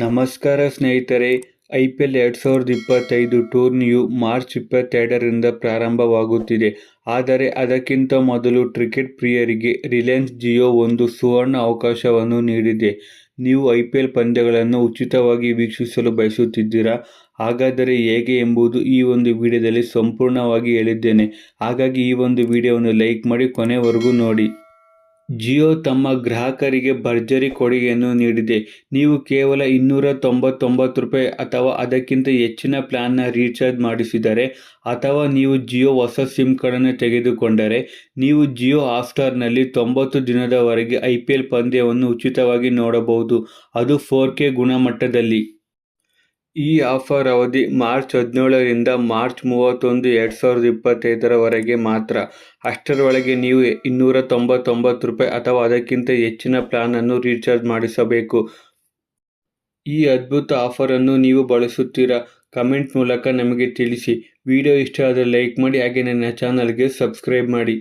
ನಮಸ್ಕಾರ ಸ್ನೇಹಿತರೆ, I P L ಎರಡು ಸಾವಿರದ ಇಪ್ಪತ್ತೈದು ಟೂರ್ನಿಯು ಮಾರ್ಚ್ ಇಪ್ಪತ್ತೆರಡರಿಂದ ಪ್ರಾರಂಭವಾಗುತ್ತಿದೆ. ಆದರೆ ಅದಕ್ಕಿಂತ ಮೊದಲು ಕ್ರಿಕೆಟ್ ಪ್ರಿಯರಿಗೆ ರಿಲಯನ್ಸ್ ಜಿಯೋ ಒಂದು ಸುವರ್ಣ ಅವಕಾಶವನ್ನು ನೀಡಿದೆ. ನೀವು ಐ ಪಿ ಎಲ್ ಪಂದ್ಯಗಳನ್ನು ಉಚಿತವಾಗಿ ವೀಕ್ಷಿಸಲು ಬಯಸುತ್ತಿದ್ದೀರಾ? ಹಾಗಾದರೆ ಹೇಗೆ ಎಂಬುದು ಈ ಒಂದು ವಿಡಿಯೋದಲ್ಲಿ ಸಂಪೂರ್ಣವಾಗಿ ಹೇಳಿದ್ದೇನೆ. ಹಾಗಾಗಿ ಈ ಒಂದು ವಿಡಿಯೋವನ್ನು ಲೈಕ್ ಮಾಡಿ ಕೊನೆವರೆಗೂ ನೋಡಿ. ಜಿಯೋ ತಮ್ಮ ಗ್ರಾಹಕರಿಗೆ ಭರ್ಜರಿ ಕೊಡುಗೆಯನ್ನು ನೀಡಿದೆ. ನೀವು ಕೇವಲ ಇನ್ನೂರ ತೊಂಬತ್ತೊಂಬತ್ತು ರೂಪಾಯಿ ಅಥವಾ ಅದಕ್ಕಿಂತ ಹೆಚ್ಚಿನ ಪ್ಲಾನ್ನ ರೀಚಾರ್ಜ್ ಮಾಡಿಸಿದರೆ ಅಥವಾ ನೀವು ಜಿಯೋ ಹೊಸ ಸಿಮ್ ಕಾರ್ಡನ್ನು ತೆಗೆದುಕೊಂಡರೆ, ನೀವು ಜಿಯೋ ಹಾಟ್ಸ್ಟಾರ್ನಲ್ಲಿ ತೊಂಬತ್ತು ದಿನದವರೆಗೆ ಐ ಪಿ ಎಲ್ ಪಂದ್ಯವನ್ನು ಉಚಿತವಾಗಿ ನೋಡಬಹುದು. ಅದು ಫೋರ್ ಕೆ ಗುಣಮಟ್ಟದಲ್ಲಿ. ಈ ಆಫರ್ ಅವಧಿ ಮಾರ್ಚ್ ಹದಿನೇಳರಿಂದ ಮಾರ್ಚ್ ಮೂವತ್ತೊಂದು ಎರಡು ಸಾವಿರದ ಇಪ್ಪತ್ತೈದರವರೆಗೆ ಮಾತ್ರ. ಅಷ್ಟರೊಳಗೆ ನೀವು ಇನ್ನೂರ ತೊಂಬತ್ತೊಂಬತ್ತು ರೂಪಾಯಿ ಅಥವಾ ಅದಕ್ಕಿಂತ ಹೆಚ್ಚಿನ ಪ್ಲಾನನ್ನು ರೀಚಾರ್ಜ್ ಮಾಡಿಸಬೇಕು. ಈ ಅದ್ಭುತ ಆಫರನ್ನು ನೀವು ಬಳಸುತ್ತೀರಾ? ಕಮೆಂಟ್ ಮೂಲಕ ನಮಗೆ ತಿಳಿಸಿ. ವಿಡಿಯೋ ಇಷ್ಟ ಆದರೆ ಲೈಕ್ ಮಾಡಿ, ಹಾಗೆ ನನ್ನ ಚಾನಲ್ಗೆ ಸಬ್ಸ್ಕ್ರೈಬ್ ಮಾಡಿ.